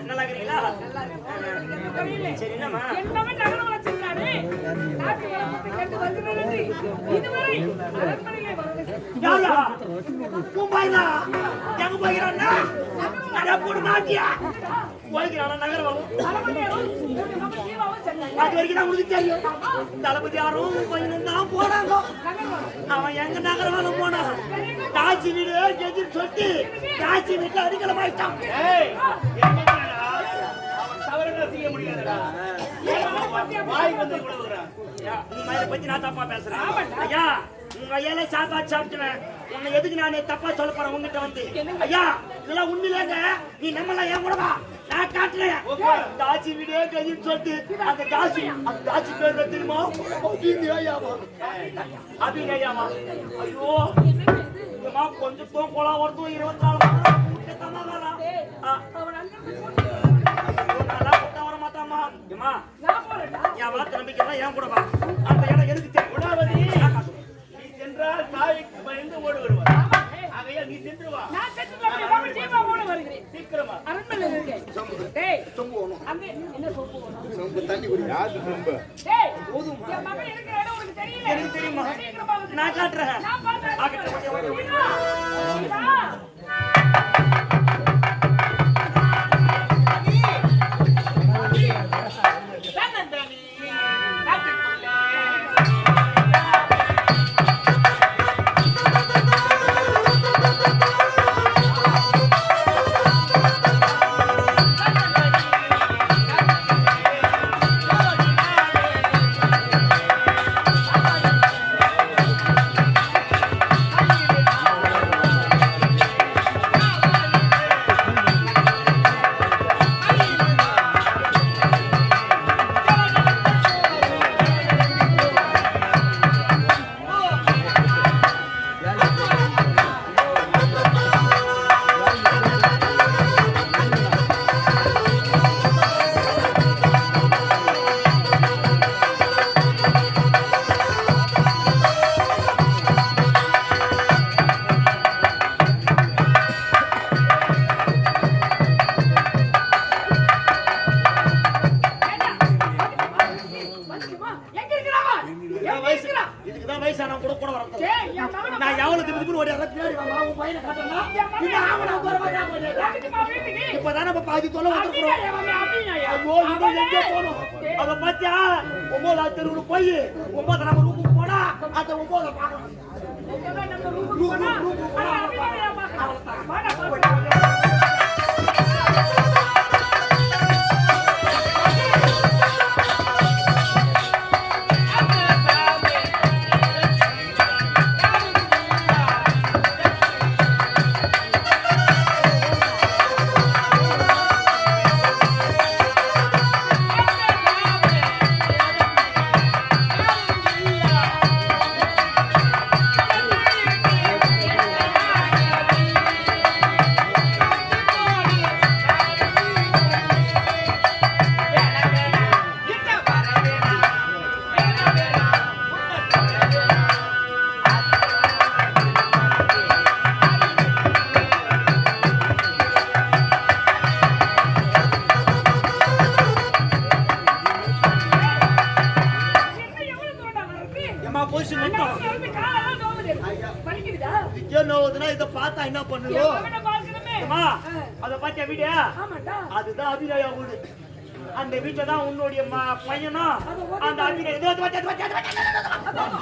நல்லா இருக்கிறீங்களா சரி என்னம்மா என்னவன் நகரம் இதுவரை அரண்மனையிலே. யாரா? எங்க போகிறான்னா? மாட்டியா? போய்க்கிறானா. அது வரைக்கும் தான் உங்களுக்கு தெரியும். தளபதி யாரும் பையனும் தான் போனாங்க. அவன் எங்க நகரம் போனான். காட்சி வீடு எதிர் சொட்டி. காட்சி வீட்டுல அடிக்கலம் ஆயிட்டான் ஏய், என்னடா? அவன் செய்ய முடியாதுடா. வாய் வந்து விழுவுறான். உன் மயிரை பத்தி நான் தப்பா பேசுறேன். ஐயா உங்க ஐயால சாப்பாடு சாப்பிட்டுவேன். உன்னை எதுக்கு நான் தப்பா சொல்ல போறேன்? உங்ககிட்ட வந்து. ஐயா இதெல்லாம் உண்மையிலேங்க. நீ நம்மளாம் ஏன் கூட வா? நான் காட்டுறேன். தாச்சி சொல்லிட்டு அந்த தாச்சி அந்த தாச்சி பேர் தெரியுமா? அபிநயாமா அபிநயாமா ஐயோ கொஞ்சம் தூக்கலாம் ஒருத்தம் இருபத்தி நாலு அவன் மாட்டாம்மா ஏம்மா நான் போறேன்டா. என் வார்த்தை நம்பிக்கை ஏன் கூட வா அந்த இடம் எதுக்கு தெரியும் குணவதி, நீ சென்றால் தாய்க்கு பயந்து ஓடி. ஆகையால் நீ சென்று வா. நான் வருகிறேன். சீக்கிரமா. அரண்மனையில இருக்கேன். டேய், அங்க என்ன சொம்பு வேணும்? டேய், என் மகன் இருக்கிற இடம் உனக்கு தெரியல. எனக்கு தெரியுமா? சீக்கிரமா வந்து நான் காட்டுறேன் நான் பார்த்தேன். ஆகட்டும், ஓகே, ஓகே, இப்பதானே இப்ப பாதி தொலை வந்துருக்கோம் அத பாத்தியா ஒன்பதாம் தெருவுல போய் ஒன்பதாம் நம்ம ரூமுக்கு போனா அந்த ஒன்பதை பார்க்கணும்.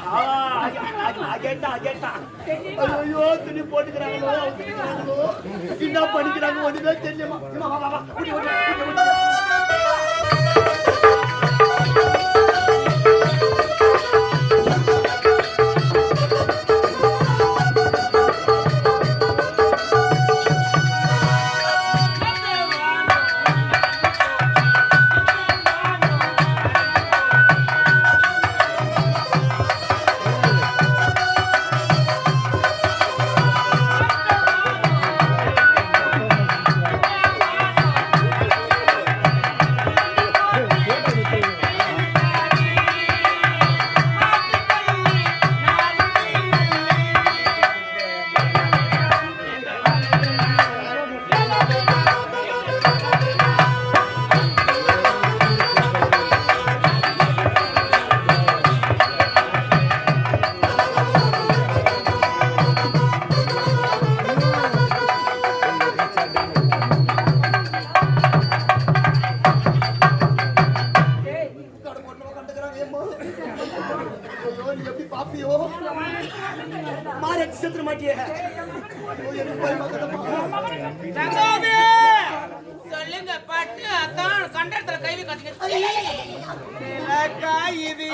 ஆ, அது- அது- அஜெண்டா, அஜெண்டா. ஐயோ துணி போட்டுக்கிறாங்களோ என்ன படிக்கிறாங்க ஒண்ணுமே தெரியமா வச்சு செத்துற மாட்டியே. சொல்லுங்க பட்டு அதான் கண்டத்துல கைவி கத்துக்க நிலக்காயுது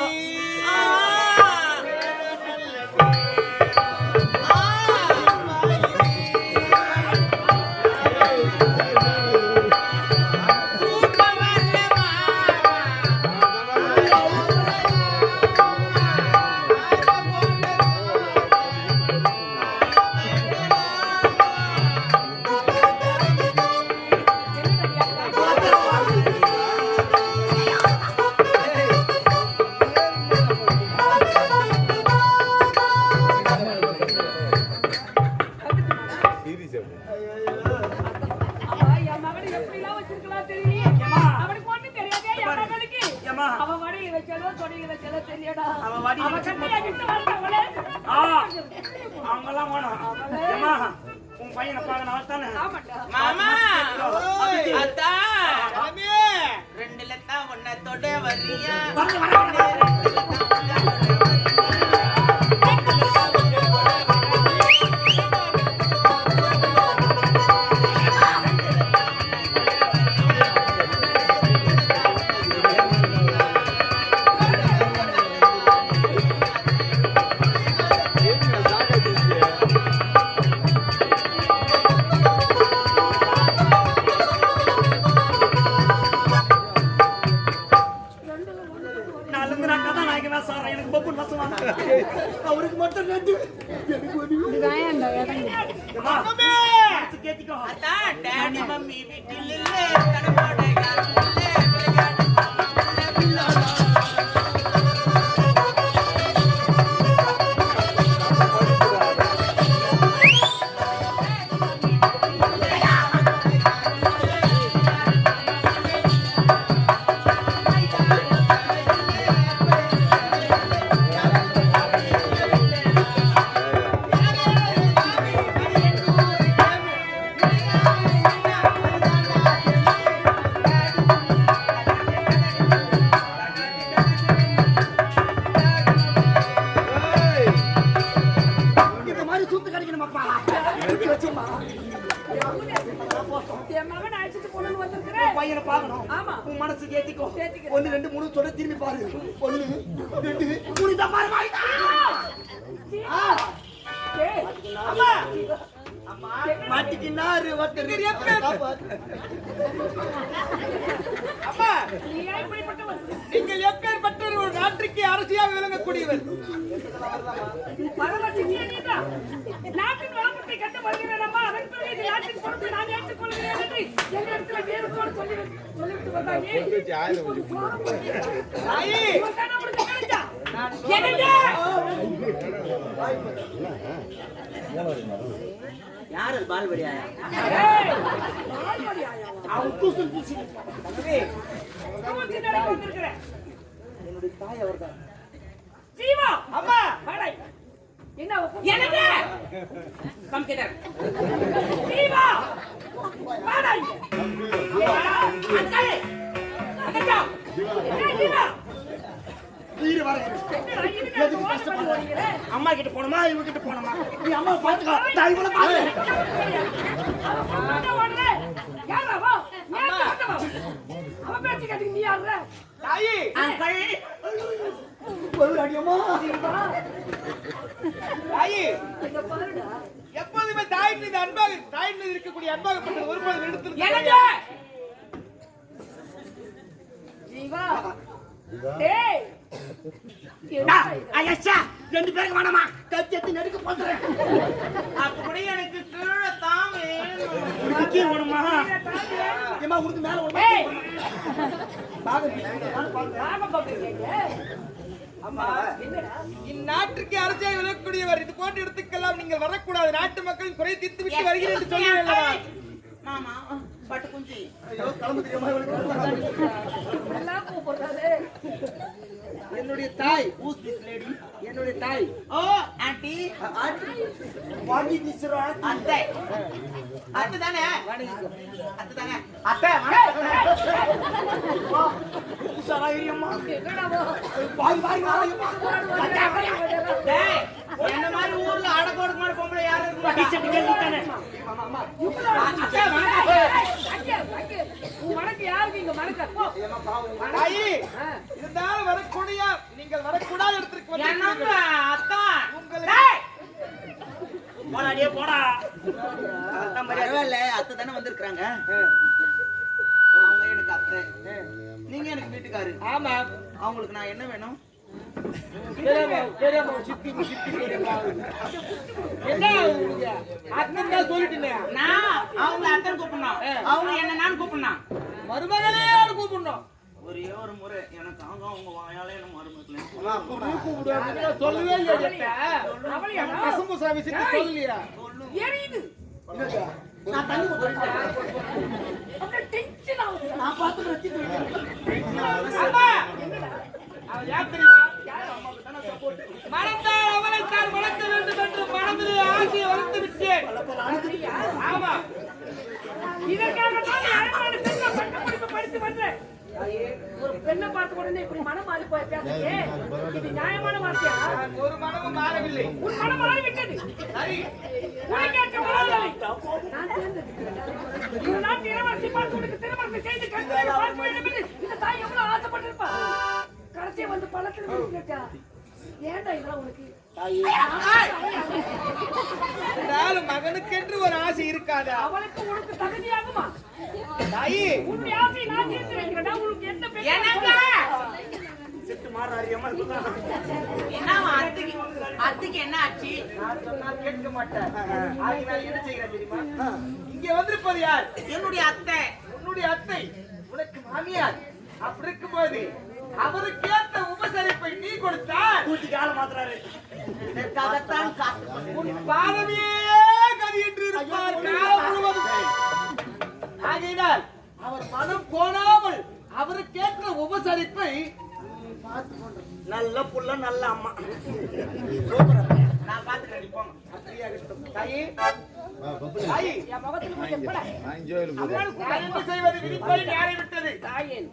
ஏய், அம்மா மாட்டிக்கினாரு? நீங்கள் எப்பேற்பட்ட ஒரு நாட்டுக்கு அரசியாக விளங்கக்கூடியவர். நாட்டின் வளமத்தை கண்டு வருகிறேன் அம்மா. அதன் பிறகு இந்த நாட்டின் பொறுப்பை நான் ஏற்றுக்கொள்கிறேன் என்று என்னிடத்தில் வீரத்தோடு சொல்லி சொல்லிவிட்டு. தானே? யாரு அவன் சின்னடைக்கு வந்திருக்கிறேன். என்னுடைய தாய் அவர்தான் ஜீவா, அம்மா வாடா. என்ன எனக்கு கம்ப்யூட்டர் ஜீவா. அங்கே. அங்கடா. ஏய், ஜீவா. வர? அம்மா கிட்ட போனோமா இவங்க கிட்ட போனோமா நீ அம்மா பாத்துக்கோ நான் இவளை பேச்சு நீ? தாயி! அங்கிள். ஒரு அடியம்மா தாயி! இங்க பாருடா. எப்போதுமே தாயின் மீது அன்பாக தாயின் மீது இருக்கக்கூடிய அன்பாகப்பட்ட ஒருபோது எடுத்து ஜீவா. டேய்! ரெண்டு பேருக்கு வேணாமா? கத்தி எடுத்து நெருக்க பண்றேன் அப்படி எனக்கு கீழே தான் கீழே வேணுமா ஏமா உனக்கு மேல என்னடா? இந்நாட்டிற்கு அரசியாக விளக்கக்கூடியவர். இது போன்ற இடத்துக்கெல்லாம் நீங்கள் வரக்கூடாது. நாட்டு மக்களின் குறை தீர்த்து விட்டு வருகிறேன் அல்லவா மாமா பட்டு குஞ்சி. ஐயோ கிளம்பு தெரியுமா என்னுடைய தாய் who's this lady? என்னுடைய தாய். Oh aunty. வாங்கி திசுறா அத்தை. அத்தை தானே? அத்தை தானே? அத்தை சராயிரியம்மா என்னடா பாய் பாய் பாய் டேய். என்ன மாதிரி ஊர்ல அடக்கோடுமான பொம்பளை யாரும் இருக்க. டீச்சர் கேள்வித்தானே வணக்கம் யாருக்கு இங்க ஆ. இருந்தாலும் வரக்கூடிய நீங்கள் வரக்கூடாத இடத்திற்கு என்னங்க. அத்தான் உங்களுக்கு போடா டே போடா. பரவாயில்ல அத்தை தானே வந்திருக்காங்க அவங்க எனக்கு அத்தை. நீங்க எனக்கு வீட்டுக்காரு. ஆமா. அவங்களுக்கு நான் என்ன வேணும்? அவங்க அத்தனை கூப்பிடணும் அவங்க என்ன நான் கூப்பிடணும் மருமகளே கூப்பிடணும் ஒரே ஒரு முறை எனக்கு அவங்க அவங்க வாயாலே என்ன மருமகளே சொல்லவே இல்லையா என்கிட்ட? அவளையா? சொல்லலையா எரியுது. நான் தண்ணி நான் பார்த்து ரசித்து அம்மா, அவ யார் தெரியுமா? மனத்தால் அவளைத்தான் வளர்க்க வேண்டும் என்று மனதிலே ஆசையை வளர்த்து விட்டேன் ஆமா இதற்காகத்தான் நியாயமான பெண்ணை பட்டப்படிப்பு படித்து வந்தேன். ஒரு பெண்ணை பார்த்த உடனே இப்படி மனம் மாறி போய் பேசுறீங்க. இது நியாயமான வார்த்தையா? நான் ஒரு மனமும் மாறவில்லை உன் மனம் மாறிவிட்டது. சரி உனக்கேற்ற மாறவில்லை. நான் தேர்ந்தெடுக்கிறேன். இந்த நாட்டு இளவரசி பார்த்து உனக்கு திருமணத்தை செய்து கண்களை பார்க்க வேண்டும் என்று இந்த தாய் எவ்வளவு ஆசைப்பட்டிருப்பா. கடைசியா வந்து பள்ளத்துல விழுந்து கேட்டா. ஏன்டா இதெல்லாம் உனக்கு? மகனுக்கென்று ஒரு ஆசை இருக்காதா? அவளுக்கு உனக்கு தகுதியாகுமா? தாயி. உன்னுடைய ஆசை நான் தீர்த்து வைக்கிறேன். உனக்கு எந்த சிட்டு என்ன அத்தைக்கு? அத்தைக்கு என்ன ஆச்சு? நான் சொன்னால் கேட்க மாட்டேன். ஆகினால் என்ன செய்கிறேன் தெரியுமா? இங்கே வந்திருப்பது யார்? என்னுடைய அத்தை. உன்னுடைய அத்தை. உனக்கு மாமியார். அப்படி இருக்கும்போது அவருக்கு ஏத்த உபசரிப்பை நீ கொடுத்தால் கூட்டி கால மாத்துறாரு. இதற்காகத்தான் காத்து உன் பாதமே இருப்பார் காலம் முழுவதும். ஆகையினால் அவர் மனம் கோணாமல் அவருக்கேற்ற உபசரிப்பை நல்ல புள்ள நல்ல அம்மா. நான் பாத்துக்கிறேன்? நான் என்ன செய்வது? விதிப்படி நேரை விட்டது. தாயேன்.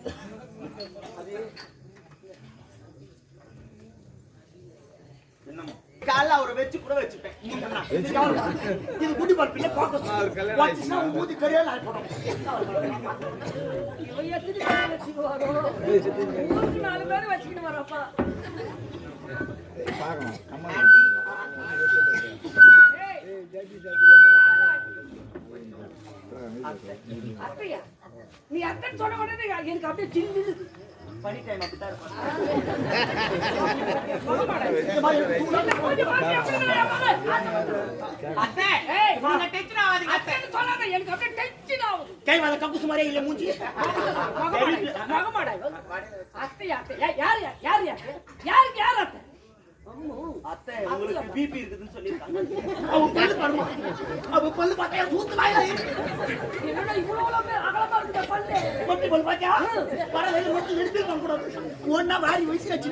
காலைல அவரை வச்சு கூட வச்சுப்பேன் இது குட்டி பால் பிள்ளை பார்க்க பேரை வச்சுக்கிட்டு வர்றப்பா. ஏய், அத்தையா? நீ அத்தை சொன்ன உடனே எனக்கு அப்படியே சில்லுது. பனி டைம் அப்படித்தான் இருப்பாங்க என்ன கொஞ்சம் வாசி அப்படின்னா என் மகன். அத்தை ஏய், நீங்க டென்ஷன் ஆகாதீங்க அத்தை அத்தைன்னு சொல்லாத, எனக்கு அப்படியே tension ஆகுது. கை வாத கக்குசு மாதிரியே இல்ல மூஞ்சி மகமாடா, அத்தை. யார்? யாரு யார்? யாருக்கு யார் அத்தை? அத்தை உங்களுக்கு பிபி இருக்குதுன்னு சொல்லியிருக்காங்க. அவன் பல்லு பாருமா அவன் பல்லு பார்த்தா சூத்து வாயில என்னடா இவ்வளவு பேர் அகலமா இருக்குதா பல்லு? மொட்டி பல்லு பாத்தியா பரவாயில்ல மொட்டி எடுத்து கூட. ஒன்னா வாரி வயசு வச்சு.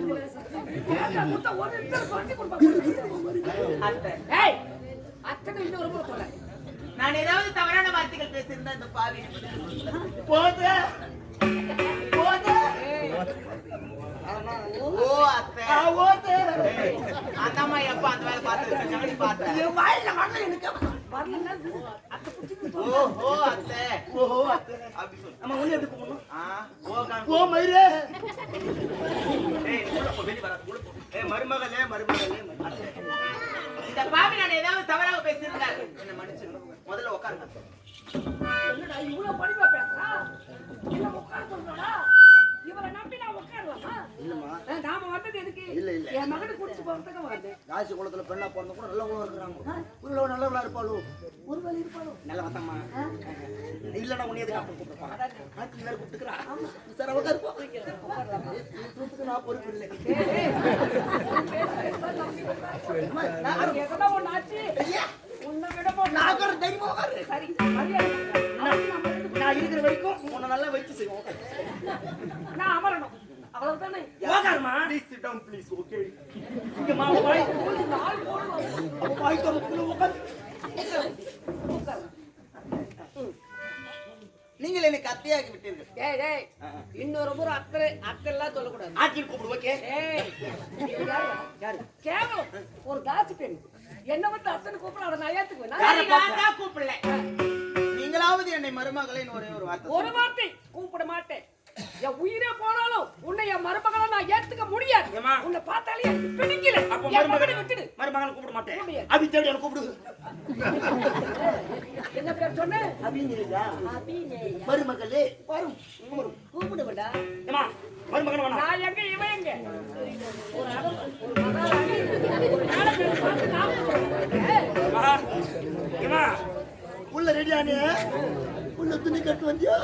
ஏன்டா முட்டை ஒரு லிட்டர் பண்ணி கொடுப்பாங்க. அத்தை. ஏய், அத்தைக்கு இன்னொரு முறை சொல்றேன். நான் ஏதாவது தவறான வார்த்தைகள் பேசி பேசியிருந்தா இந்த பாவி போது! போது! ஓ அத்தை ஓ அந்த அம்மா எப்ப அந்த வேலை பார்த்து வச்சிருக்காங்கன்னு பார்த்தேன் வாயில வரல எனக்கு வரலன்னா அத்தை ஓ ஓ அத்தை அத்தை. அப்படி சொல்லு நம்ம உன்னை போகணும் ஆ ஓ காண் ஓ மயிரே ஏய் உள்ள போ வெளிய வர உள்ள போ ஏய் மருமகளே மருமகளே அத்தை இந்த பாவி நான் ஏதாவது தவறாக பேசியிருந்தேன் என்ன மன்னிச்சிருங்க முதல்ல உட்காருங்க என்னடா இவ்வளவு படிவா பேசுறா? இல்ல உட்கார சொல்றா இல்லம்மா. நாம வந்தது எதுக்கு? இல்ல, இல்ல. என் மகனுக்கு குடிச்சு போறதுக்கு வந்தேன். ராசி குளத்துல பெண்ணா பிறந்த கூட நல்லவங்களும் இருக்கிறாங்க. உள்ள நல்லவளா இருப்பாளோ? ஒரு வழி இருப்பாளோ? நல்ல வத்தம்மா இல்லடா உன்னை எதுக்கு அப்ப கூப்பிடுறா ஆட்சி வேற கூப்பிட்டுக்கிறா. சார் அவங்க இருப்போம் நான் பொறுப்பு இல்லை. எதனா ஒண்ணு ஆச்சு? உன்னை விட மாட்டேன். நான் உட்காரு தைரியமா உட்காரு. சரி, நான் இருக்கிற வரைக்கும் உன்னை நல்லா வச்சு செய்வோம். அவ்வளவுதானே? உக்காருமா please sit down please okay இங்க மா வாய் நாள் போடுவோம் வாய் தரத்துல உட்காந்து நீங்கள் எனக்கு அத்தையாகி விட்டீர்கள். ஏய் இன்னொரு முறை அக்கறை அக்கறைலாம் சொல்லக்கூடாது. ஆட்சி கூப்பிடு ஓகே யாரு? கேவலம். ஒரு தாசி பெண். என்ன வந்து அத்தனை கூப்பிட நான் ஏத்துக்குவேன். யாரை நான் கூப்பிடல? நீங்களாவது என்னை மருமகளின் ஒரே ஒரு வார்த்தை ஒரு வார்த்தை கூப்பிட மாட்டேன். என் உயிரே போனாலும் உன்னை என் மருமகளை நான் ஏத்துக்க முடியாது. ஏம்மா? உன்னை பார்த்தாலே எனக்கு பிடிக்கல. அப்ப மருமகன் விட்டுடு. மருமகனை கூப்பிட மாட்டேன். அபி தேடி எனக்கு கூப்பிடு. என்ன பேர் சொன்ன? அப்படிங்கிறீங்களா மருமகளே வரும். வரும் கூப்பிடுவடா. ஏமா மருமகன் வேணாம். நான் எங்க இவன் எங்க? ஒரு அடம், ஒரு மகாராணி, ஒரு நாடகத்தை பார்த்து நான் கூப்பிடுவேன். ஆஹா. ஏமா உள்ள ரெடியானே உள்ள துணி கட்டு வந்தியா?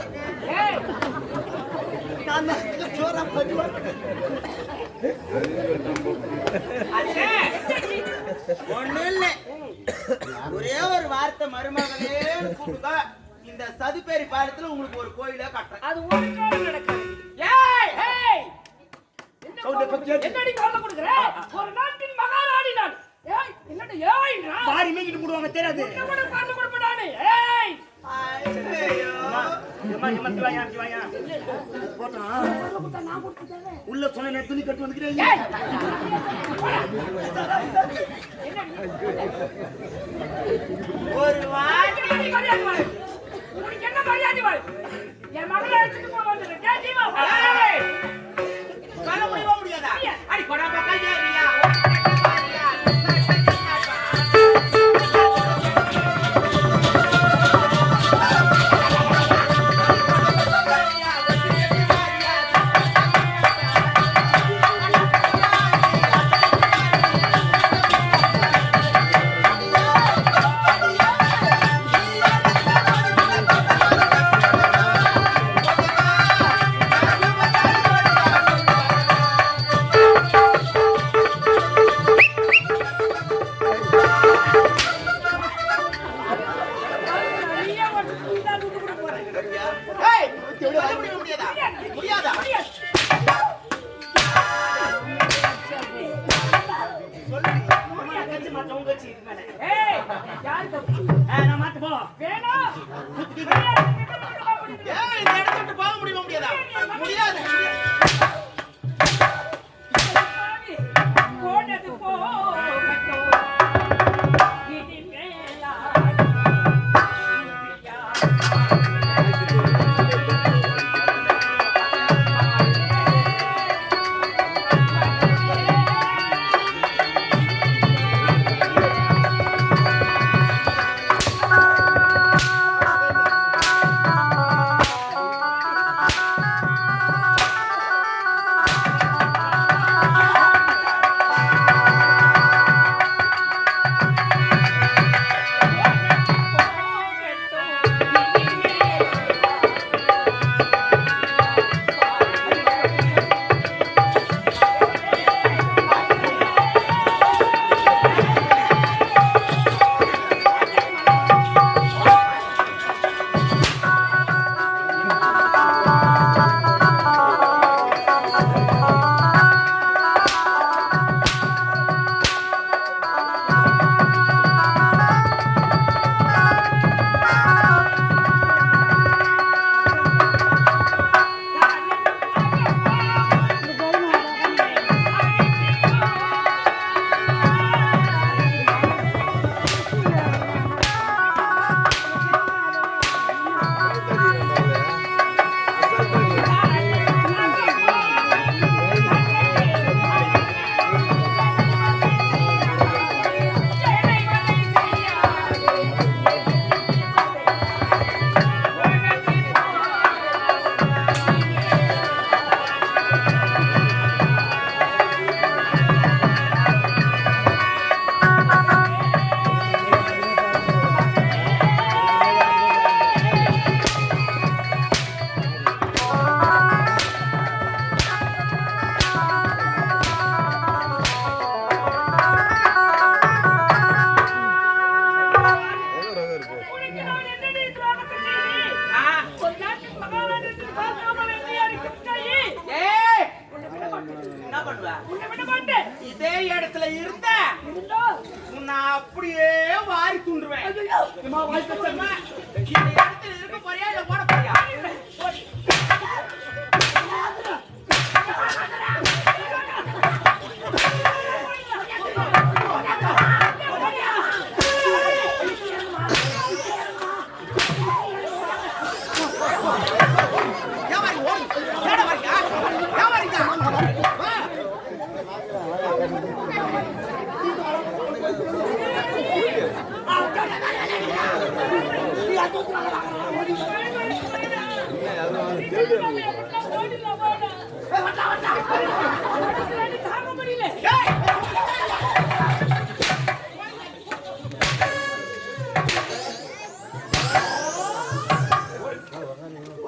ஏய், நான் ஜோரா பண்ணுவேன் ஒண்ணு இல்ல. ஒரே ஒரு வார்த்தை மருமகளே கூப்பிடுங்க இந்த சதுப்பேரி பாலத்துல உங்களுக்கு ஒரு கோயில கட்டுறேன். அது ஒரு காலம் நடக்காது. ஏய், ஏய். என்னடி கொல்ல கொடுக்குற? ஒரு நாட்டின் மகாராணி நான். ஏய், என்னடி ஏய்ன்றா? பாரி மேய்கிட்டு போடுவாங்க தெரியாது. உன்னை கூட கொல்ல கொடுப்படானே. ஏய், உள்ள சொன்ன துணி கட்டு வந்துக்கிறேன் ஒரு உனக்கு என்ன மரியாதை என் மகளை போக முடியாதா அடி கொடா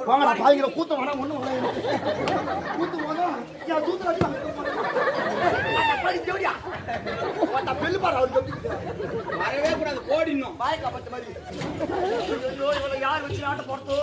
வாங்கடா பாய்கிற கூத்த வேணாம் ஒண்ணும் வேணாம் கூத்து போதும் என் தூத்துல அடி படி பெல்லு பாரு அவருக்கு வரவே கூடாது போடினும் பாய் காப்பாத்த மாதிரி யார் வச்சு நாட்டை போறதோ